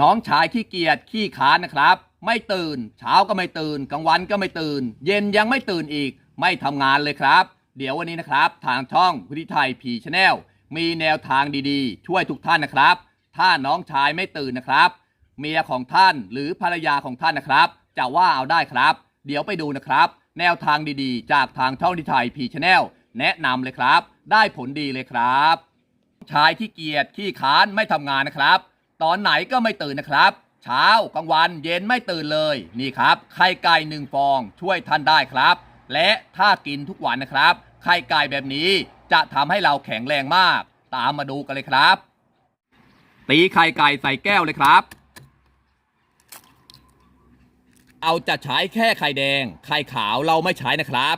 น้องชายขี้เกียจขี้ค้านนะครับ ไม่ตื่น เช้าก็ไม่ตื่น กลางวันก็ไม่ตื่น เย็นยังไม่ตื่นอีก ไม่ทำงานเลยครับ เดี๋ยววันนี้นะครับ ทางช่องพุทธิไทยพีชแนลมีแนวทางดีๆ ช่วยทุกท่านนะครับ ถ้าน้องชายไม่ตื่นนะครับ เมียของท่านหรือภรรยาของท่านนะครับ จะว่าเอาได้ครับ เดี๋ยวไปดูนะครับ แนวทางดีๆ จากทางช่องดิไทยพีชแนลแนะนำเลยครับ ได้ผลดีเลยครับ ชายขี้เกียจขี้ค้านไม่ทำงานนะครับ ตอนไหนก็ไม่ตื่นนะครับ เช้ากลางวันเย็นไม่ตื่นเลย นี่ครับไข่ไก่หนึ่งฟองช่วยท่านได้ครับ และถ้ากินทุกวันนะครับไข่ไก่แบบนี้จะทำให้เราแข็งแรงมาก ตามมาดูกันเลยครับ ตีไข่ไก่ใส่แก้วเลยครับ เอาจะใช้แค่ไข่แดง ไข่ขาวเราไม่ใช้นะครับ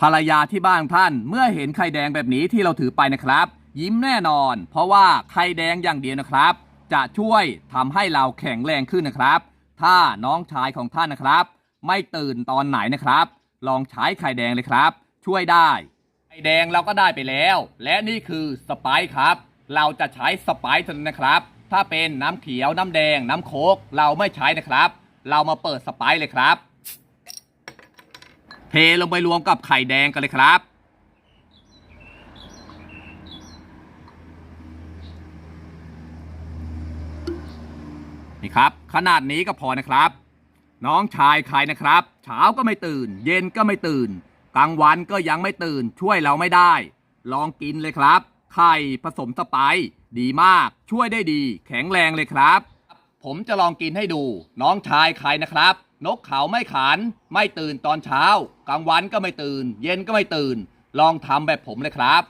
ภรรยาที่บ้านท่านเมื่อเห็นไข่แดงแบบนี้ที่เราถือไปนะครับ ยิ้มแน่นอน เพราะว่าไข่แดงอย่างเดียวนะครับ จะช่วยทำให้เราแข็งแรงขึ้นนะครับ ถ้าน้องชายของท่านนะครับ ไม่ตื่นตอนไหนนะครับ ลองใช้ไข่แดงเลยครับ ช่วยได้ ไข่แดงเราก็ได้ไปแล้ว และนี่คือสไปซ์ครับ เราจะใช้สไปซ์เท่านั้นะครับ ถ้าเป็นน้ำเขียวน้ำแดง น้ำโคกเราไม่ใช้นะครับ เรามาเปิดสไปซ์เลยครับ เทลงไปรวมกับไข่แดงกันเลยครับ นี่ครับ ขนาดนี้ก็พอนะครับ น้องชายใครนะครับ เช้าก็ไม่ตื่น เย็นก็ไม่ตื่น กลางวันก็ยังไม่ตื่น ช่วยเราไม่ได้ ลองกินเลยครับ ไข่ผสมสไปซ์ดีมาก ช่วยได้ดี แข็งแรงเลยครับ ผมจะลองกินให้ดู น้องชายใครนะครับ นกเขาไม่ขันไม่ตื่นตอนเช้า กลางวันก็ไม่ตื่น เย็นก็ไม่ตื่น ลองทำแบบผมเลยครับ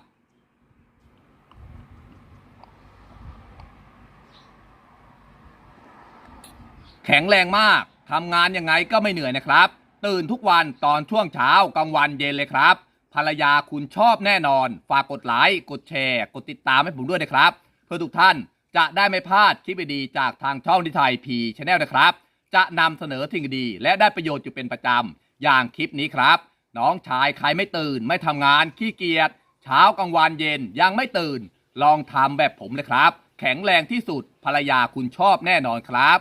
แข็งแรงมากทำงานยังไงก็ไม่เหนื่อยนะครับ ตื่นทุกวันตอนช่วงเช้ากลางวันเย็นเลยครับ ภรรยาคุณชอบแน่นอน ฝากกดไลค์กดแชร์ กดติดตามให้ผมด้วยนะครับ เพื่อทุกท่านจะได้ไม่พลาดคลิปดีๆจากทางช่องดิไทยพีชแนลนะครับ จะนำเสนอสิ่งดี และได้ประโยชน์อยู่เป็นประจำ อย่างคลิปนี้ครับ น้องชายใครไม่ตื่น ไม่ทำงานขี้เกียจเช้ากลางวันเย็นยังไม่ตื่น ลองทำแบบผมเลยครับ แข็งแรงที่สุดภรรยาคุณชอบแน่นอนครับ